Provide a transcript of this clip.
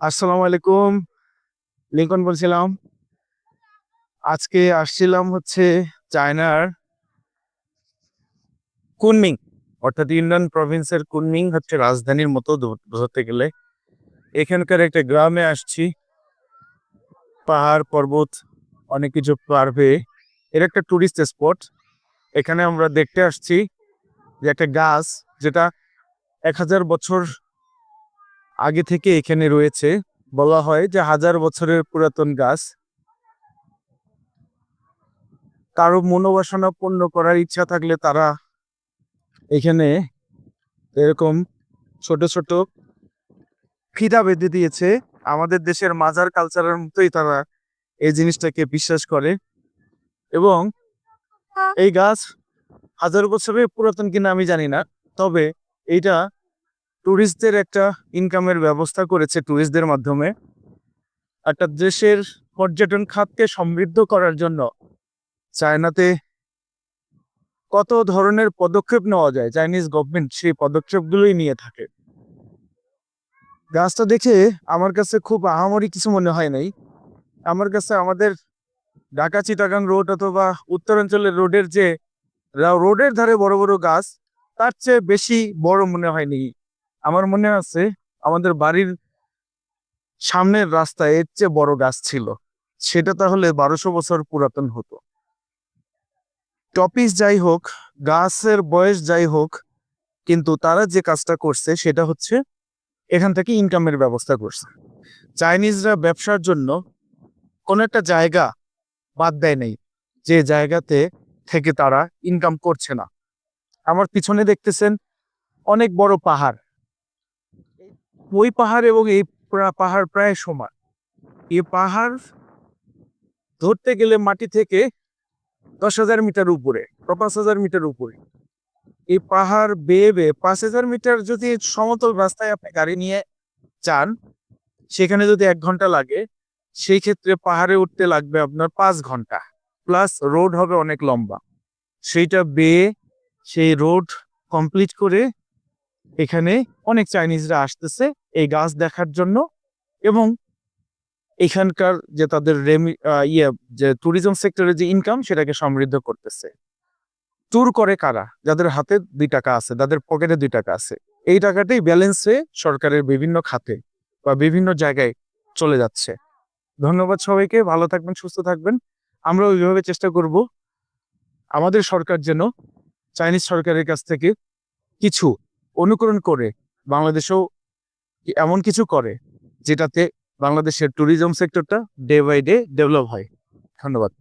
আসসালামু আলাইকুম। লিঙ্কন বলছিলাম। আজকে আসছিলাম হচ্ছে চায়নার কুনমিং, অর্থাৎ ইন্ডিয়ান প্রভিন্সের কুনমিং হচ্ছে রাজধানীর মতো ধরতে গেলে। এখানকার একটা গ্রামে আসছি। পাহাড়, পর্বত, অনেক কিছু পার হয়ে এর একটা টুরিস্ট স্পট এখানে আমরা দেখতে আসছি যে একটা গাছ যেটা এক হাজার বছর আগে থেকে এখানে রয়েছে। বলা হয় যে হাজার বছরের পুরাতন গাছ। কারও মনোবাসনা পূর্ণ করার ইচ্ছা থাকলে তারা এখানে এরকম ছোট ছোট ফিদা বেঁধে দিয়েছে। আমাদের দেশের মাজার কালচারের মতোই তারা এই জিনিসটাকে বিশ্বাস করে। এবং এই গাছ হাজার বছরের পুরাতন কিনা আমি জানি না। তবে এইটা ট্যুরিস্টদের একটা ইনকামের ব্যবস্থা করেছে ট্যুরিস্টদের মাধ্যমে। একটা দেশের পর্যটন খাতকে সমৃদ্ধ করার জন্য চায়নাতে কত ধরনের পদক্ষেপ নেওয়া যায়, চাইনিজ গভর্নমেন্ট সেই পদক্ষেপগুলোই নিয়ে থাকে। গাছটা দেখে আমার কাছে খুব আহামরি কিছু মনে হয় নাই। আমার কাছে আমাদের ঢাকা চিটাগাং রোড অথবা উত্তরাঞ্চলের রোডের যে রোডের ধারে বড় বড় গাছ, তার চেয়ে বেশি বড় মনে হয়নি আমার মনে আছে আমাদের বাড়ির সামনের রাস্তায় এর চেয়ে বড় গাছ ছিল। সেটা তাহলে বারোশো বছর পুরাতন হতো। টপিস যাই হোক, গাছের বয়স যাই হোক, কিন্তু তারা যে কাজটা করছে সেটা হচ্ছে এখান থেকে ইনকামের ব্যবস্থা করছে। চাইনিজরা ব্যবসার জন্য কোনো একটা জায়গা বাদ দেয় নাই, যে জায়গাতে থেকে তারা ইনকাম করছে না। আমার পিছনে দেখতেছেন অনেক বড় পাহাড়। ওই পাহাড় এবং এই পাহাড় প্রায় সমান। এই পাহাড় ধরতে গেলে মাটি থেকে দশ হাজার মিটার উপরে পাঁচ হাজার মিটার উপরে। এই পাহাড় বেয়ে বেয়ে পাঁচ হাজার মিটার যদি সমতল রাস্তায় আপনি গাড়ি নিয়ে যান, সেখানে যদি এক ঘণ্টা লাগে, সেই ক্ষেত্রে পাহাড়ে উঠতে লাগবে আপনার পাঁচ ঘণ্টা। প্লাস রোড হবে অনেক লম্বা। সেইটা বেয়ে সেই রোড কমপ্লিট করে এখানে অনেক চাইনিজরা আসতেছে। এই গাছ দেখার জন্য এবং এখানকার যে তাদের রেমি ইয়ে যে ট্যুরিজম সেক্টরের যে ইনকাম সেটাকে সমৃদ্ধ করতেছে। ট্যুর করে কারা? যাদের হাতে দুই টাকা আছে, যাদের পকেটে দুই টাকা আছে। এই টাকাটাই ব্যালেন্স হয়ে সরকারের বিভিন্ন খাতে বা বিভিন্ন জায়গায় চলে যাচ্ছে। ধন্যবাদ সবাইকে, ভালো থাকবেন, সুস্থ থাকবেন। আমরা ওইভাবে চেষ্টা করব আমাদের সরকার যেন চাইনিজ সরকারের কাছ থেকে কিছু অনুকরণ করে বাংলাদেশেও এমন কিছু করে যেটাতে বাংলাদেশের ট্যুরিজম সেক্টরটা ডে বাই ডে ডেভেলপ হয়। ধন্যবাদ।